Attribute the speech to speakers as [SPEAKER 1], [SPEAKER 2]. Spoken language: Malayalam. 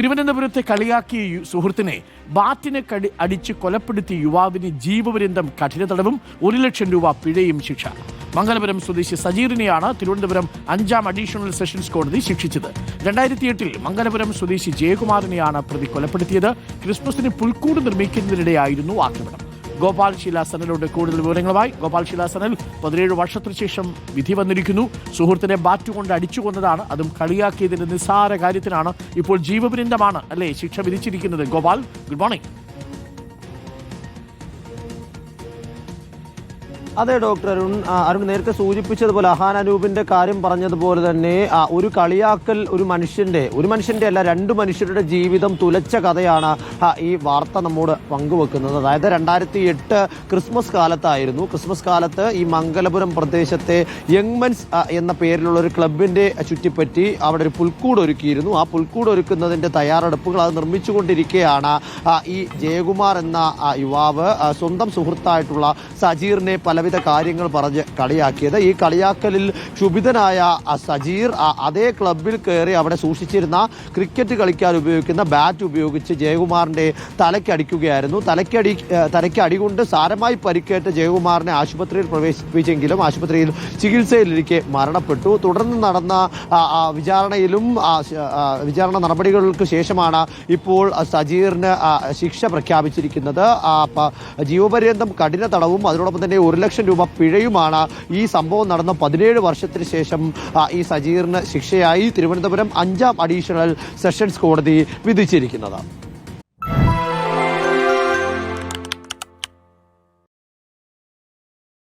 [SPEAKER 1] തിരുവനന്തപുരത്തെ കളിയാക്കിയ സുഹൃത്തിനെ ബാറ്റിന് കടി അടിച്ച് കൊലപ്പെടുത്തിയ യുവാവിന് ജീവപര്യന്തം കഠിന തടവും ഒരു ലക്ഷം രൂപ പിഴയും ശിക്ഷ. മംഗലപുരം സ്വദേശി സജീറിനെയാണ് തിരുവനന്തപുരം അഞ്ചാം അഡീഷണൽ സെഷൻസ് കോടതി ശിക്ഷിച്ചത്. രണ്ടായിരത്തി എട്ടിൽ മംഗലപുരം സ്വദേശി ജയകുമാറിനെയാണ് പ്രതി കൊലപ്പെടുത്തിയത്. ക്രിസ്മസിന് പുൽക്കൂട് നിർമ്മിക്കുന്നതിനിടെയായിരുന്നു ആക്രമണം. ഗോപാൽ ശിലാസനലുണ്ട്. കൂടുതൽ വിവരങ്ങളുമായി ഗോപാൽ ശിലാസനൽ. പതിനേഴ് വർഷത്തിനു ശേഷം വിധി വന്നിരിക്കുന്നു. സുഹൃത്തിനെ ബാറ്റ് കൊണ്ട് അടിച്ചു കൊന്നതാണ്. അതും കളിയാക്കിയതിന്റെ നിസ്സാര കാര്യത്തിനാണ് ഇപ്പോൾ ജീവപര്യന്തമാണ് അല്ലേ ശിക്ഷ വിധിച്ചിരിക്കുന്നത്. ഗോപാൽ ഗുഡ് മോർണിംഗ്
[SPEAKER 2] അതെ ഡോക്ടർ അരുൺ അരുൺ നേരത്തെ സൂചിപ്പിച്ചതുപോലെ അഹാൻ അനൂപിന്റെ കാര്യം പറഞ്ഞതുപോലെ തന്നെ ഒരു കളിയാക്കൽ ഒരു മനുഷ്യന്റെ ഒരു മനുഷ്യന്റെ അല്ല രണ്ട് മനുഷ്യരുടെ ജീവിതം തുലച്ച കഥയാണ് ഈ വാർത്ത നമ്മോട് പങ്കുവെക്കുന്നത്. അതായത് രണ്ടായിരത്തി എട്ട് ക്രിസ്മസ് കാലത്തായിരുന്നു. ക്രിസ്മസ് കാലത്ത് ഈ മംഗലപുരം പ്രദേശത്തെ യങ്മെൻസ് എന്ന പേരിലുള്ള ഒരു ക്ലബിന്റെ ചുറ്റിപ്പറ്റി അവിടെ ഒരു പുൽക്കൂട് ഒരുക്കിയിരുന്നു. ആ പുൽക്കൂട് ഒരുക്കുന്നതിന്റെ തയ്യാറെടുപ്പുകൾ അത് നിർമ്മിച്ചുകൊണ്ടിരിക്കുകയാണ് ഈ ജയകുമാർ എന്ന യുവാവ് സ്വന്തം സുഹൃത്തായിട്ടുള്ള സജീറിനെ പലവിധ കാര്യങ്ങൾ പറഞ്ഞ് കളിയാക്കിയത്. ഈ കളിയാക്കലിൽ ക്ഷുഭിതനായ സജീർ അതേ ക്ലബിൽ കയറി അവിടെ സൂക്ഷിച്ചിരുന്ന ക്രിക്കറ്റ് കളിക്കാൻ ഉപയോഗിക്കുന്ന ബാറ്റ് ഉപയോഗിച്ച് ജയകുമാറിന്റെ തലയ്ക്കടിക്കുകയായിരുന്നു തലയ്ക്കടി തലയ്ക്ക് അടികൊണ്ട് സാരമായി പരിക്കേറ്റ ജയകുമാറിനെ ആശുപത്രിയിൽ പ്രവേശിപ്പിച്ചെങ്കിലും ആശുപത്രിയിൽ ചികിത്സയിലിരിക്കെ മരണപ്പെട്ടു. തുടർന്ന് നടന്ന വിചാരണയിലും വിചാരണ നടപടികൾക്ക് ശേഷമാണ് ഇപ്പോൾ സജീറിന് ശിക്ഷ പ്രഖ്യാപിച്ചിരിക്കുന്നത്. ജീവപര്യന്തം കഠിന തടവും അതിനോടൊപ്പം തന്നെ ഒരു ലക്ഷം രൂപ പിഴയുമാണ് ഈ സംഭവം നടന്ന പതിനേഴ് വർഷത്തിന് ശേഷം ഈ സജീറിന് ശിക്ഷയായി തിരുവനന്തപുരം അഞ്ചാം അഡീഷണൽ സെഷൻസ് കോടതി വിധിച്ചിരിക്കുന്നത്.